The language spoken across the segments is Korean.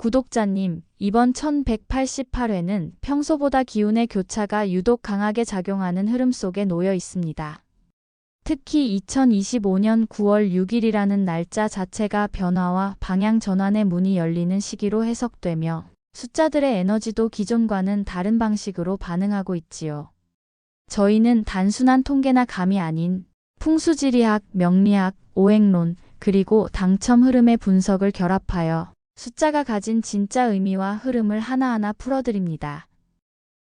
구독자님, 이번 1188회는 평소보다 기운의 교차가 유독 강하게 작용하는 흐름 속에 놓여 있습니다. 특히 2025년 9월 6일이라는 날짜 자체가 변화와 방향 전환의 문이 열리는 시기로 해석되며 숫자들의 에너지도 기존과는 다른 방식으로 반응하고 있지요. 저희는 단순한 통계나 감이 아닌 풍수지리학, 명리학, 오행론, 그리고 당첨 흐름의 분석을 결합하여 숫자가 가진 진짜 의미와 흐름을 하나하나 풀어드립니다.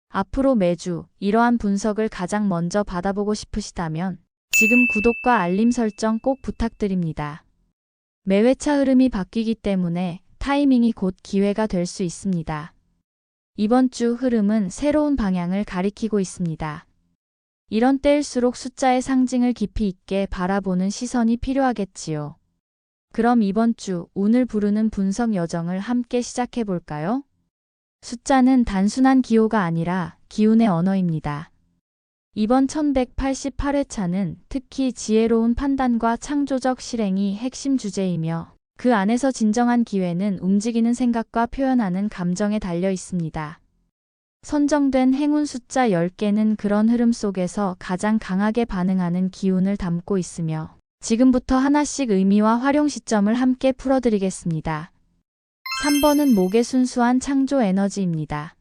앞으로 매주 이러한 분석을 가장 먼저 받아보고 싶으시다면 지금 구독과 알림 설정 꼭 부탁드립니다. 매회차 흐름이 바뀌기 때문에 타이밍이 곧 기회가 될 수 있습니다. 이번 주 흐름은 새로운 방향을 가리키고 있습니다. 이런 때일수록 숫자의 상징을 깊이 있게 바라보는 시선이 필요하겠지요. 그럼 이번 주 운을 부르는 분석 여정을 함께 시작해 볼까요? 숫자는 단순한 기호가 아니라 기운의 언어입니다. 이번 1188회차는 특히 지혜로운 판단과 창조적 실행이 핵심 주제이며 그 안에서 진정한 기회는 움직이는 생각과 표현하는 감정에 달려 있습니다. 선정된 행운 숫자 10개는 그런 흐름 속에서 가장 강하게 반응하는 기운을 담고 있으며 지금부터 하나씩 의미와 활용 시점을 함께 풀어드리겠습니다. 3번은 목의 순수한 창조 에너지입니다.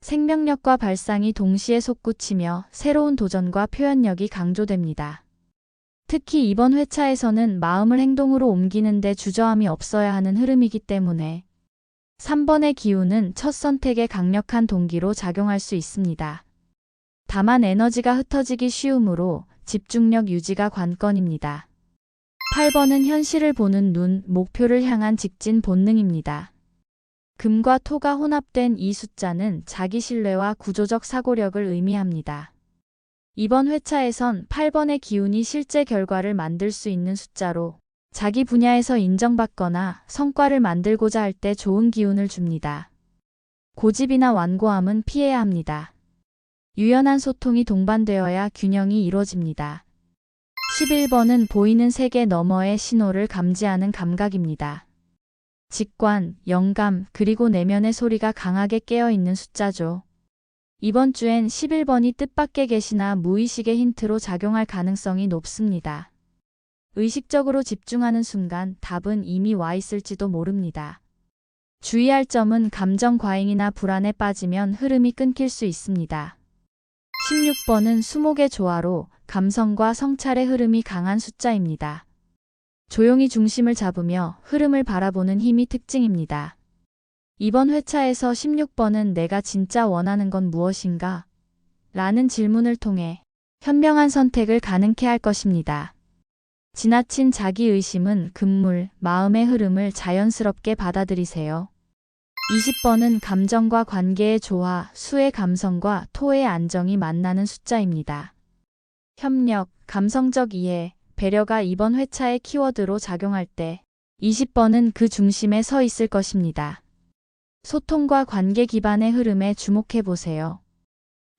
생명력과 발상이 동시에 솟구치며 새로운 도전과 표현력이 강조됩니다. 특히 이번 회차에서는 마음을 행동으로 옮기는데 주저함이 없어야 하는 흐름이기 때문에 3번의 기운은 첫 선택에 강력한 동기로 작용할 수 있습니다. 다만 에너지가 흩어지기 쉬우므로 집중력 유지가 관건입니다. 8번은 현실을 보는 눈, 목표를 향한 직진 본능입니다. 금과 토가 혼합된 이 숫자는 자기 신뢰와 구조적 사고력을 의미합니다. 이번 회차에선 8번의 기운이 실제 결과를 만들 수 있는 숫자로 자기 분야에서 인정받거나 성과를 만들고자 할 때 좋은 기운을 줍니다. 고집이나 완고함은 피해야 합니다. 유연한 소통이 동반되어야 균형이 이루어집니다. 11번은 보이는 세계 너머의 신호를 감지하는 감각입니다. 직관, 영감, 그리고 내면의 소리가 강하게 깨어있는 숫자죠. 이번 주엔 11번이 뜻밖의 계시나 무의식의 힌트로 작용할 가능성이 높습니다. 의식적으로 집중하는 순간 답은 이미 와 있을지도 모릅니다. 주의할 점은 감정 과잉이나 불안에 빠지면 흐름이 끊길 수 있습니다. 16번은 수목의 조화로 감성과 성찰의 흐름이 강한 숫자입니다. 조용히 중심을 잡으며 흐름을 바라보는 힘이 특징입니다. 이번 회차에서 16번은 내가 진짜 원하는 건 무엇인가? 라는 질문을 통해 현명한 선택을 가능케 할 것입니다. 지나친 자기 의심은 금물, 마음의 흐름을 자연스럽게 받아들이세요. 20번은 감정과 관계의 조화, 수의 감성과 토의 안정이 만나는 숫자입니다. 협력, 감성적 이해, 배려가 이번 회차의 키워드로 작용할 때 20번은 그 중심에 서 있을 것입니다. 소통과 관계 기반의 흐름에 주목해 보세요.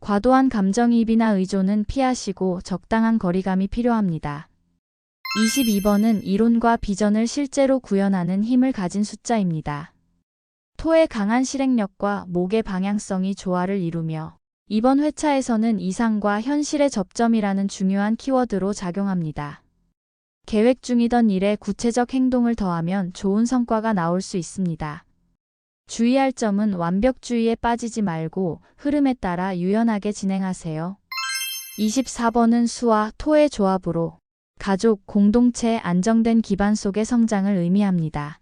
과도한 감정이입이나 의존은 피하시고 적당한 거리감이 필요합니다. 22번은 이론과 비전을 실제로 구현하는 힘을 가진 숫자입니다. 토의 강한 실행력과 목의 방향성이 조화를 이루며 이번 회차에서는 이상과 현실의 접점이라는 중요한 키워드로 작용합니다. 계획 중이던 일에 구체적 행동을 더하면 좋은 성과가 나올 수 있습니다. 주의할 점은 완벽주의에 빠지지 말고 흐름에 따라 유연하게 진행하세요. 24번은 수와 토의 조합으로 가족, 공동체 안정된 기반 속의 성장을 의미합니다.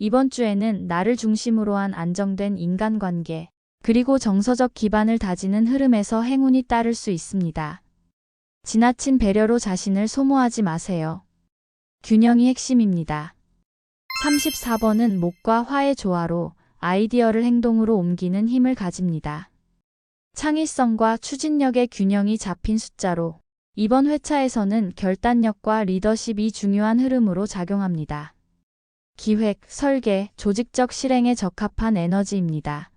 이번 주에는 나를 중심으로 한 안정된 인간관계, 그리고 정서적 기반을 다지는 흐름에서 행운이 따를 수 있습니다. 지나친 배려로 자신을 소모하지 마세요. 균형이 핵심입니다. 34번은 목과 화의 조화로 아이디어를 행동으로 옮기는 힘을 가집니다. 창의성과 추진력의 균형이 잡힌 숫자로 이번 회차에서는 결단력과 리더십이 중요한 흐름으로 작용합니다. 기획, 설계, 조직적 실행에 적합한 에너지입니다.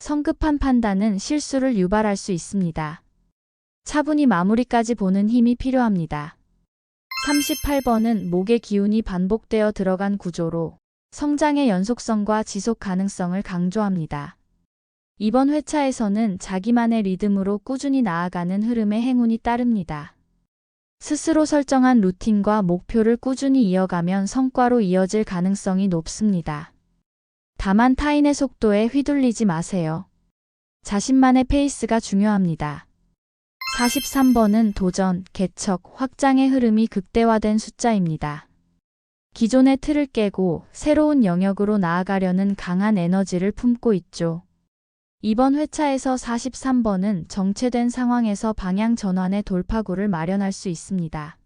성급한 판단은 실수를 유발할 수 있습니다. 차분히 마무리까지 보는 힘이 필요합니다. 38번은 목의 기운이 반복되어 들어간 구조로 성장의 연속성과 지속 가능성을 강조합니다. 이번 회차에서는 자기만의 리듬으로 꾸준히 나아가는 흐름의 행운이 따릅니다. 스스로 설정한 루틴과 목표를 꾸준히 이어가면 성과로 이어질 가능성이 높습니다. 다만 타인의 속도에 휘둘리지 마세요. 자신만의 페이스가 중요합니다. 43번은 도전, 개척, 확장의 흐름이 극대화된 숫자입니다. 기존의 틀을 깨고 새로운 영역으로 나아가려는 강한 에너지를 품고 있죠. 이번 회차에서 43번은 정체된 상황에서 방향 전환의 돌파구를 마련할 수 있습니다.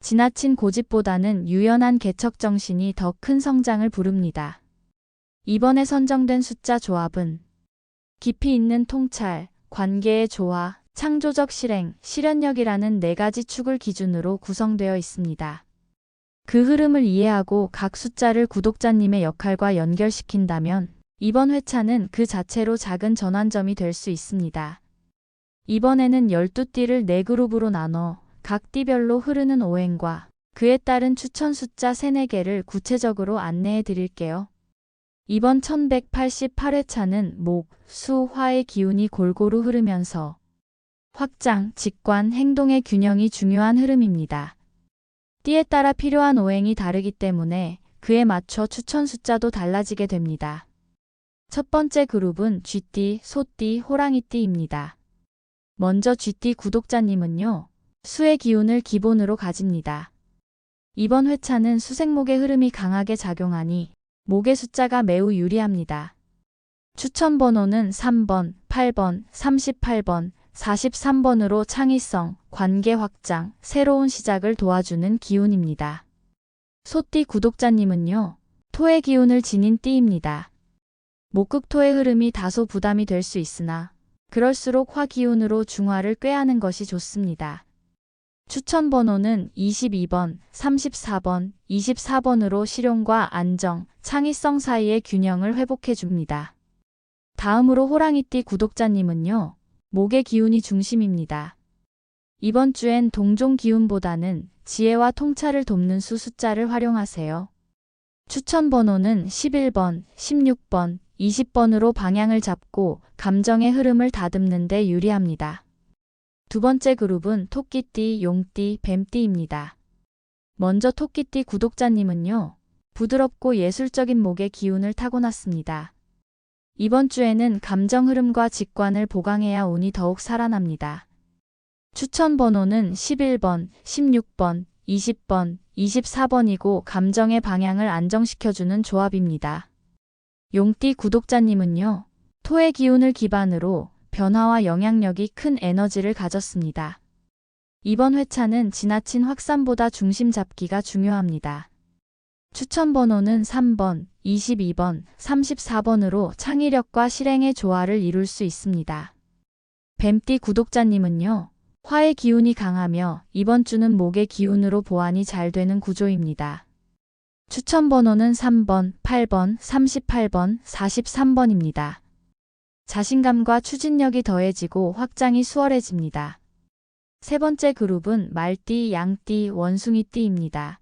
지나친 고집보다는 유연한 개척 정신이 더 큰 성장을 부릅니다. 이번에 선정된 숫자 조합은 깊이 있는 통찰, 관계의 조화, 창조적 실행, 실현력이라는 네 가지 축을 기준으로 구성되어 있습니다. 그 흐름을 이해하고 각 숫자를 구독자님의 역할과 연결시킨다면 이번 회차는 그 자체로 작은 전환점이 될 수 있습니다. 이번에는 12띠를 4그룹으로 나눠 각 띠별로 흐르는 오행과 그에 따른 추천 숫자 3, 4개를 구체적으로 안내해 드릴게요. 이번 1188회차는 목, 수, 화의 기운이 골고루 흐르면서 확장, 직관, 행동의 균형이 중요한 흐름입니다. 띠에 따라 필요한 오행이 다르기 때문에 그에 맞춰 추천 숫자도 달라지게 됩니다. 첫 번째 그룹은 쥐띠, 소띠, 호랑이띠입니다. 먼저 쥐띠 구독자님은요, 수의 기운을 기본으로 가집니다. 이번 회차는 수생목의 흐름이 강하게 작용하니 목의 숫자가 매우 유리합니다. 추천 번호는 3번, 8번, 38번, 43번으로 창의성, 관계 확장, 새로운 시작을 도와주는 기운입니다. 소띠 구독자님은요, 토의 기운을 지닌 띠입니다. 목극토의 흐름이 다소 부담이 될 수 있으나, 그럴수록 화 기운으로 중화를 꾀하는 것이 좋습니다. 추천 번호는 22번, 34번, 24번으로 실용과 안정, 창의성 사이의 균형을 회복해 줍니다. 다음으로 호랑이띠 구독자님은요, 목의 기운이 중심입니다. 이번 주엔 동종 기운보다는 지혜와 통찰을 돕는 수 숫자를 활용하세요. 추천 번호는 11번, 16번, 20번으로 방향을 잡고 감정의 흐름을 다듬는 데 유리합니다. 두 번째 그룹은 토끼띠, 용띠, 뱀띠입니다. 먼저 토끼띠 구독자님은요, 부드럽고 예술적인 목의 기운을 타고났습니다. 이번 주에는 감정 흐름과 직관을 보강해야 운이 더욱 살아납니다. 추천 번호는 11번, 16번, 20번, 24번이고 감정의 방향을 안정시켜주는 조합입니다. 용띠 구독자님은요, 토의 기운을 기반으로 변화와 영향력이 큰 에너지를 가졌습니다. 이번 회차는 지나친 확산보다 중심 잡기가 중요합니다. 추천 번호는 3번, 22번, 34번으로 창의력과 실행의 조화를 이룰 수 있습니다. 뱀띠 구독자님은요, 화의 기운이 강하며 이번 주는 목의 기운으로 보완이 잘 되는 구조입니다. 추천 번호는 3번, 8번, 38번, 43번입니다. 자신감과 추진력이 더해지고 확장이 수월해집니다. 세 번째 그룹은 말띠, 양띠, 원숭이띠입니다.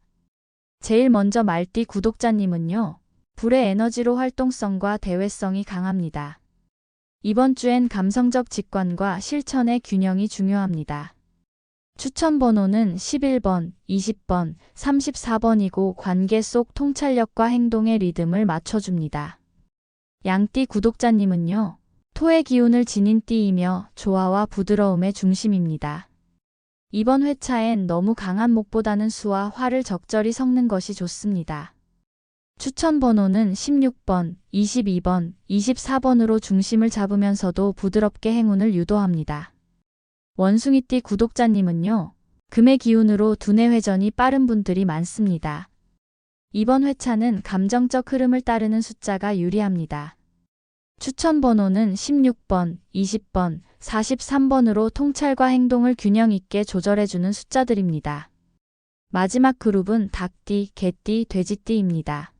제일 먼저 말띠 구독자님은요, 불의 에너지로 활동성과 대외성이 강합니다. 이번 주엔 감성적 직관과 실천의 균형이 중요합니다. 추천 번호는 11번, 20번, 34번이고 관계 속 통찰력과 행동의 리듬을 맞춰줍니다. 양띠 구독자님은요, 토의 기운을 지닌 띠이며 조화와 부드러움의 중심입니다. 이번 회차엔 너무 강한 목보다는 수와 화를 적절히 섞는 것이 좋습니다. 추천 번호는 16번, 22번, 24번으로 중심을 잡으면서도 부드럽게 행운을 유도합니다. 원숭이띠 구독자님은요, 금의 기운으로 두뇌 회전이 빠른 분들이 많습니다. 이번 회차는 감정적 흐름을 따르는 숫자가 유리합니다. 추천 번호는 16번, 20번, 43번으로 통찰과 행동을 균형 있게 조절해주는 숫자들입니다. 마지막 그룹은 닭띠, 개띠, 돼지띠입니다.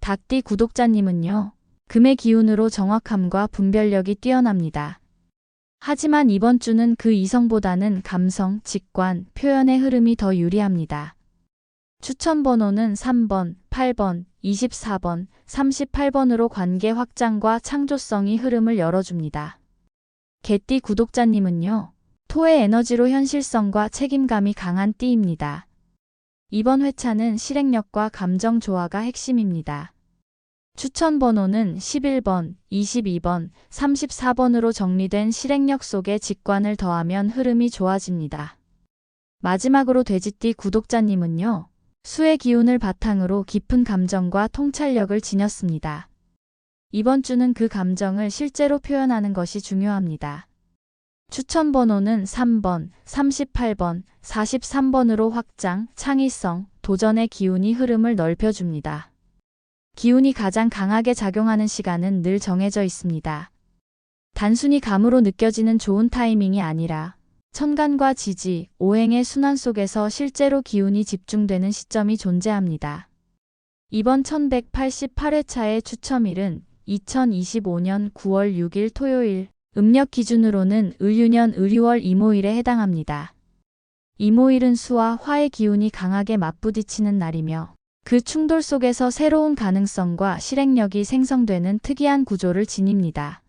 닭띠 구독자님은요, 금의 기운으로 정확함과 분별력이 뛰어납니다. 하지만 이번 주는 그 이성보다는 감성, 직관, 표현의 흐름이 더 유리합니다. 추천 번호는 3번, 8번, 24번, 38번으로 관계 확장과 창조성이 흐름을 열어줍니다. 개띠 구독자님은요. 토의 에너지로 현실성과 책임감이 강한 띠입니다. 이번 회차는 실행력과 감정 조화가 핵심입니다. 추천 번호는 11번, 22번, 34번으로 정리된 실행력 속에 직관을 더하면 흐름이 좋아집니다. 마지막으로 돼지띠 구독자님은요. 수의 기운을 바탕으로 깊은 감정과 통찰력을 지녔습니다. 이번 주는 그 감정을 실제로 표현하는 것이 중요합니다. 추천 번호는 3번, 38번, 43번으로 확장, 창의성, 도전의 기운이 흐름을 넓혀줍니다. 기운이 가장 강하게 작용하는 시간은 늘 정해져 있습니다. 단순히 감으로 느껴지는 좋은 타이밍이 아니라 천간과 지지, 오행의 순환 속에서 실제로 기운이 집중되는 시점이 존재합니다. 이번 1188회차의 추첨일은 2025년 9월 6일 토요일, 음력 기준으로는 을유년 을유월 이모일에 해당합니다. 이모일은 수와 화의 기운이 강하게 맞부딪히는 날이며 그 충돌 속에서 새로운 가능성과 실행력이 생성되는 특이한 구조를 지닙니다.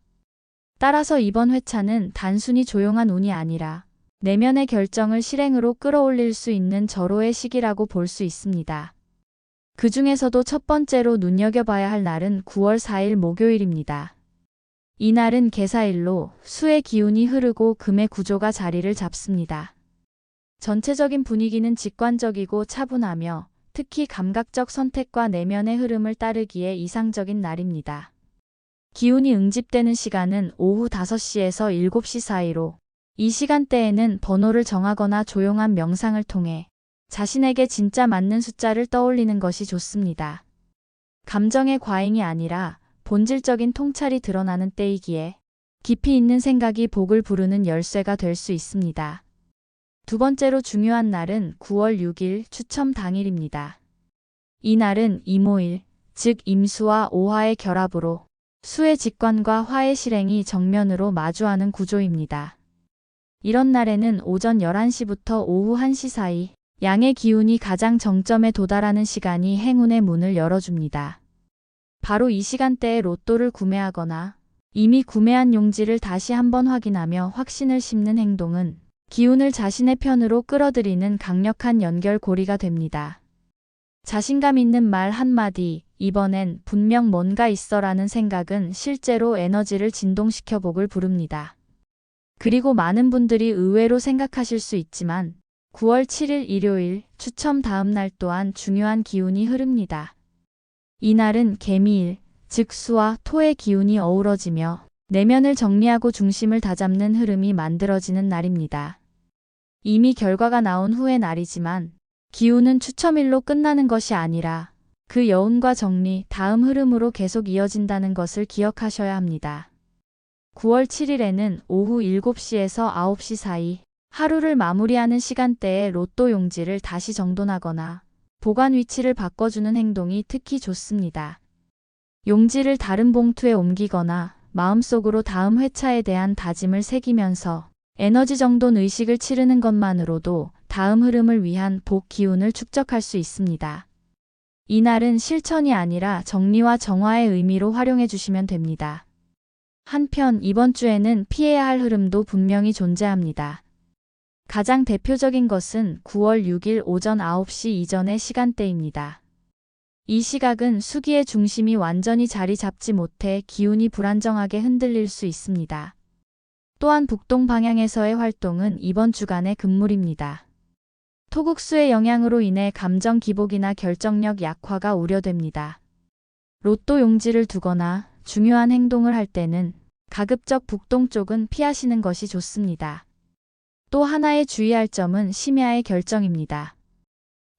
따라서 이번 회차는 단순히 조용한 운이 아니라 내면의 결정을 실행으로 끌어올릴 수 있는 절호의 시기라고 볼 수 있습니다. 그 중에서도 첫 번째로 눈여겨봐야 할 날은 9월 4일 목요일입니다. 이날은 개사일로 수의 기운이 흐르고 금의 구조가 자리를 잡습니다. 전체적인 분위기는 직관적이고 차분하며 특히 감각적 선택과 내면의 흐름을 따르기에 이상적인 날입니다. 기운이 응집되는 시간은 오후 5시에서 7시 사이로 이 시간대에는 번호를 정하거나 조용한 명상을 통해 자신에게 진짜 맞는 숫자를 떠올리는 것이 좋습니다. 감정의 과잉이 아니라 본질적인 통찰이 드러나는 때이기에 깊이 있는 생각이 복을 부르는 열쇠가 될 수 있습니다. 두 번째로 중요한 날은 9월 6일 추첨 당일입니다. 이 날은 이모일, 즉 임수와 오화의 결합으로 수의 직관과 화의 실행이 정면으로 마주하는 구조입니다. 이런 날에는 오전 11시부터 오후 1시 사이 양의 기운이 가장 정점에 도달하는 시간이 행운의 문을 열어줍니다. 바로 이 시간대에 로또를 구매하거나 이미 구매한 용지를 다시 한번 확인하며 확신을 심는 행동은 기운을 자신의 편으로 끌어들이는 강력한 연결고리가 됩니다. 자신감 있는 말 한마디, 이번엔 분명 뭔가 있어라는 생각은 실제로 에너지를 진동시켜 복을 부릅니다. 그리고 많은 분들이 의외로 생각하실 수 있지만 9월 7일 일요일 추첨 다음 날 또한 중요한 기운이 흐릅니다. 이날은 개미일, 즉 수와 토의 기운이 어우러지며 내면을 정리하고 중심을 다잡는 흐름이 만들어지는 날입니다. 이미 결과가 나온 후의 날이지만 기운은 추첨일로 끝나는 것이 아니라 그 여운과 정리, 다음 흐름으로 계속 이어진다는 것을 기억하셔야 합니다. 9월 7일에는 오후 7시에서 9시 사이 하루를 마무리하는 시간대에 로또 용지를 다시 정돈하거나 보관 위치를 바꿔주는 행동이 특히 좋습니다. 용지를 다른 봉투에 옮기거나 마음속으로 다음 회차에 대한 다짐을 새기면서 에너지 정돈 의식을 치르는 것만으로도 다음 흐름을 위한 복 기운을 축적할 수 있습니다. 이날은 실천이 아니라 정리와 정화의 의미로 활용해 주시면 됩니다. 한편 이번 주에는 피해야 할 흐름도 분명히 존재합니다. 가장 대표적인 것은 9월 6일 오전 9시 이전의 시간대입니다. 이 시각은 수기의 중심이 완전히 자리 잡지 못해 기운이 불안정하게 흔들릴 수 있습니다. 또한 북동 방향에서의 활동은 이번 주간의 금물입니다. 토국수의 영향으로 인해 감정 기복이나 결정력 약화가 우려됩니다. 로또 용지를 두거나 중요한 행동을 할 때는 가급적 북동 쪽은 피하시는 것이 좋습니다. 또 하나의 주의할 점은 심야의 결정입니다.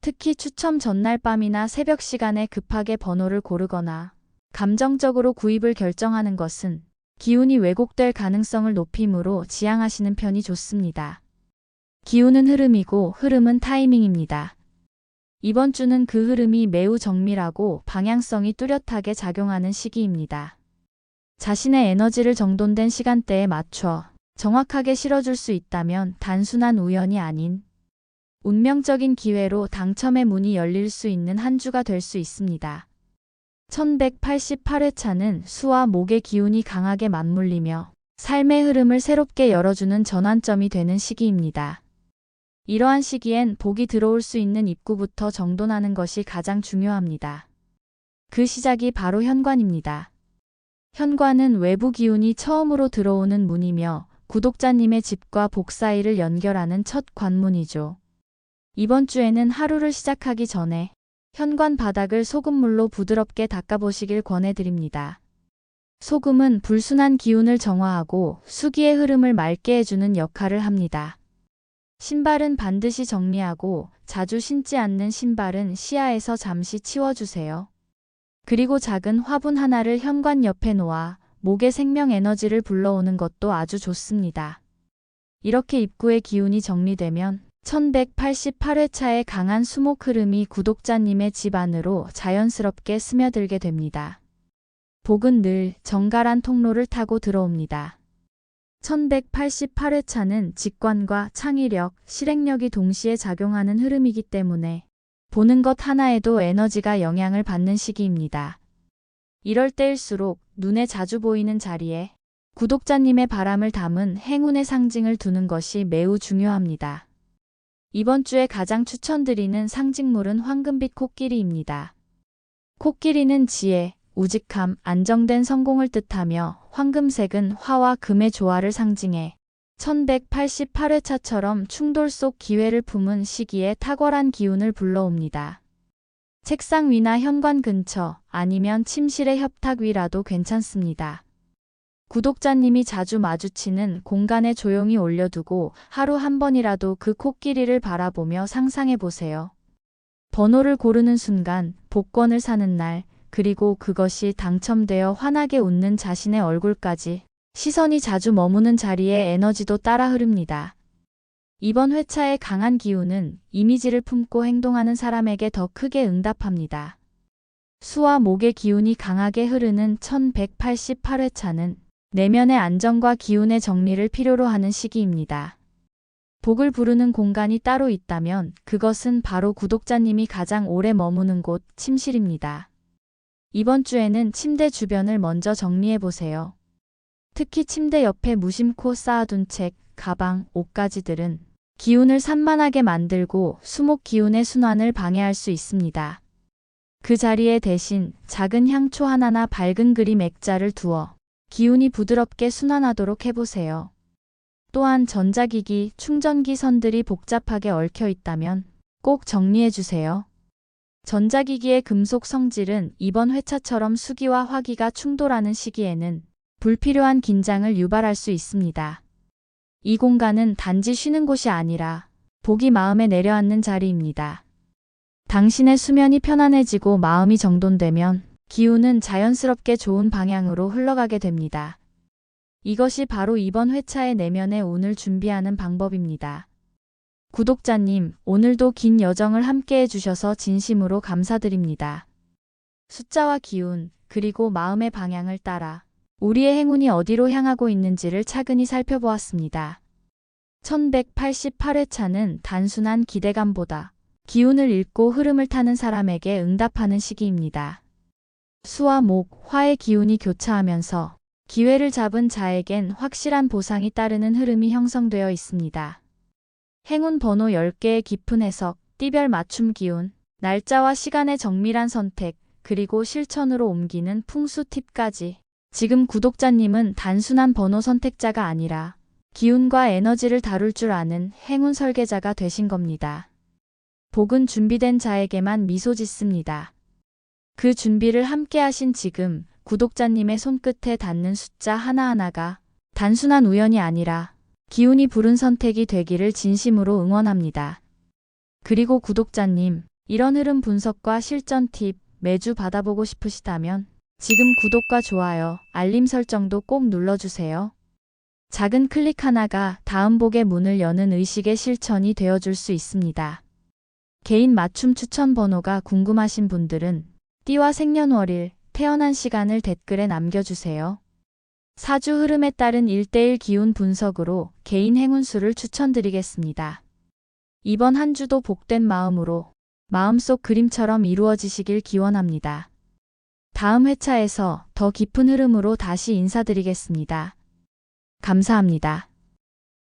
특히 추첨 전날 밤이나 새벽 시간에 급하게 번호를 고르거나 감정적으로 구입을 결정하는 것은 기운이 왜곡될 가능성을 높이므로 지양하시는 편이 좋습니다. 기운은 흐름이고 흐름은 타이밍입니다. 이번 주는 그 흐름이 매우 정밀하고 방향성이 뚜렷하게 작용하는 시기입니다. 자신의 에너지를 정돈된 시간대에 맞춰 정확하게 실어줄 수 있다면 단순한 우연이 아닌 운명적인 기회로 당첨의 문이 열릴 수 있는 한 주가 될 수 있습니다. 1188회차는 수와 목의 기운이 강하게 맞물리며 삶의 흐름을 새롭게 열어주는 전환점이 되는 시기입니다. 이러한 시기엔 복이 들어올 수 있는 입구부터 정돈하는 것이 가장 중요합니다. 그 시작이 바로 현관입니다. 현관은 외부 기운이 처음으로 들어오는 문이며 구독자님의 집과 복 사이를 연결하는 첫 관문이죠. 이번 주에는 하루를 시작하기 전에 현관 바닥을 소금물로 부드럽게 닦아보시길 권해드립니다. 소금은 불순한 기운을 정화하고 수기의 흐름을 맑게 해주는 역할을 합니다. 신발은 반드시 정리하고 자주 신지 않는 신발은 시야에서 잠시 치워주세요. 그리고 작은 화분 하나를 현관 옆에 놓아 목의 생명 에너지를 불러오는 것도 아주 좋습니다. 이렇게 입구의 기운이 정리되면 1188회차의 강한 수목 흐름이 구독자님의 집 안으로 자연스럽게 스며들게 됩니다. 복은 늘 정갈한 통로를 타고 들어옵니다. 1188회차는 직관과 창의력, 실행력이 동시에 작용하는 흐름이기 때문에 보는 것 하나에도 에너지가 영향을 받는 시기입니다. 이럴 때일수록 눈에 자주 보이는 자리에 구독자님의 바람을 담은 행운의 상징을 두는 것이 매우 중요합니다. 이번 주에 가장 추천드리는 상징물은 황금빛 코끼리입니다. 코끼리는 지혜, 우직함, 안정된 성공을 뜻하며 황금색은 화와 금의 조화를 상징해 1188회차처럼 충돌 속 기회를 품은 시기에 탁월한 기운을 불러옵니다. 책상 위나 현관 근처 아니면 침실의 협탁 위라도 괜찮습니다. 구독자님이 자주 마주치는 공간에 조용히 올려두고 하루 한 번이라도 그 코끼리를 바라보며 상상해 보세요. 번호를 고르는 순간, 복권을 사는 날, 그리고 그것이 당첨되어 환하게 웃는 자신의 얼굴까지 시선이 자주 머무는 자리에 에너지도 따라 흐릅니다. 이번 회차의 강한 기운은 이미지를 품고 행동하는 사람에게 더 크게 응답합니다. 수와 목의 기운이 강하게 흐르는 1188회차는 내면의 안정과 기운의 정리를 필요로 하는 시기입니다. 복을 부르는 공간이 따로 있다면 그것은 바로 구독자님이 가장 오래 머무는 곳 침실입니다. 이번 주에는 침대 주변을 먼저 정리해 보세요. 특히 침대 옆에 무심코 쌓아둔 책, 가방, 옷가지들은 기운을 산만하게 만들고 수목 기운의 순환을 방해할 수 있습니다. 그 자리에 대신 작은 향초 하나나 밝은 그림 액자를 두어 기운이 부드럽게 순환하도록 해보세요. 또한 전자기기, 충전기 선들이 복잡하게 얽혀 있다면 꼭 정리해 주세요. 전자기기의 금속 성질은 이번 회차처럼 수기와 화기가 충돌하는 시기에는 불필요한 긴장을 유발할 수 있습니다. 이 공간은 단지 쉬는 곳이 아니라 복이 마음에 내려앉는 자리입니다. 당신의 수면이 편안해지고 마음이 정돈되면 기운은 자연스럽게 좋은 방향으로 흘러가게 됩니다. 이것이 바로 이번 회차의 내면의 운을 준비하는 방법입니다. 구독자님, 오늘도 긴 여정을 함께 해주셔서 진심으로 감사드립니다. 숫자와 기운, 그리고 마음의 방향을 따라 우리의 행운이 어디로 향하고 있는지를 차근히 살펴보았습니다. 1188회차는 단순한 기대감보다 기운을 읽고 흐름을 타는 사람에게 응답하는 시기입니다. 수와 목, 화의 기운이 교차하면서 기회를 잡은 자에겐 확실한 보상이 따르는 흐름이 형성되어 있습니다. 행운 번호 10개의 깊은 해석, 띠별 맞춤 기운, 날짜와 시간의 정밀한 선택, 그리고 실천으로 옮기는 풍수 팁까지 지금 구독자님은 단순한 번호 선택자가 아니라 기운과 에너지를 다룰 줄 아는 행운 설계자가 되신 겁니다. 복은 준비된 자에게만 미소 짓습니다. 그 준비를 함께 하신 지금 구독자님의 손끝에 닿는 숫자 하나하나가 단순한 우연이 아니라 기운이 부른 선택이 되기를 진심으로 응원합니다. 그리고 구독자님, 이런 흐름 분석과 실전 팁 매주 받아보고 싶으시다면 지금 구독과 좋아요, 알림 설정도 꼭 눌러주세요. 작은 클릭 하나가 다음 복의 문을 여는 의식의 실천이 되어줄 수 있습니다. 개인 맞춤 추천 번호가 궁금하신 분들은 띠와 생년월일, 태어난 시간을 댓글에 남겨주세요. 사주 흐름에 따른 1대1 기운 분석으로 개인 행운수를 추천드리겠습니다. 이번 한 주도 복된 마음으로 마음속 그림처럼 이루어지시길 기원합니다. 다음 회차에서 더 깊은 흐름으로 다시 인사드리겠습니다. 감사합니다.